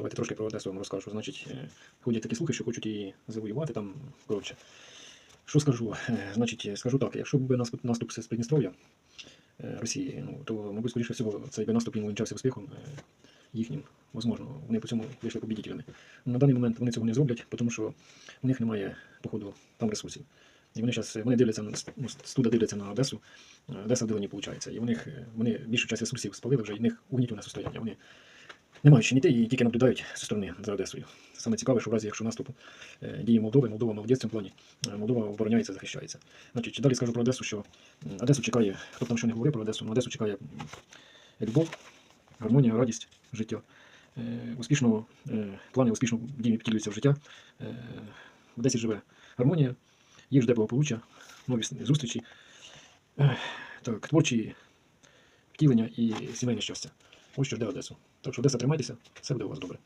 Давайте трошки про Одесу вам розкажу. Значить, е, ходять такі слухи, що хочуть її завоювати там. Коротше. Що скажу? Е, Значить, е, скажу так, якщо б наступ, наступ з Придністров'я е, Росії, ну, то, мабуть, скоріше всього, цей би наступ він увінчався успіхом е, їхнім. Возможно, вони по цьому вийшли побідітелями. На даний момент вони цього не зроблять, тому що у них немає, походу, там ресурсів. І вони зараз вони дивляться ну, студа дивляться на Одесу, е, Одеса в дилені виходить. І е, вони більшу часть ресурсів спалили вже, і в них угнітлене состояння. Вони не мають ще ніде і тільки наблюдають зі сторони за Одесою. Саме цікаве, що в разі, якщо наступ е, діє Молдови, Молдова молодець в цьому плані, е, Молдова обороняється, захищається. Значить, далі скажу про Одесу, що Одесу чекає, хто б там що не говорив про Одесу, але Одесу чекає любов, гармонія, радість, життя. Е, Успішно, е, плани успішно дії втілюються в життя. В Одесі живе гармонія, їх жде благополуччя, нові зустрічі, так, творчі втілення і сімейне щастя. Ось що жде Одесу. Так що Одеса, тримайтеся, все буде у вас добре.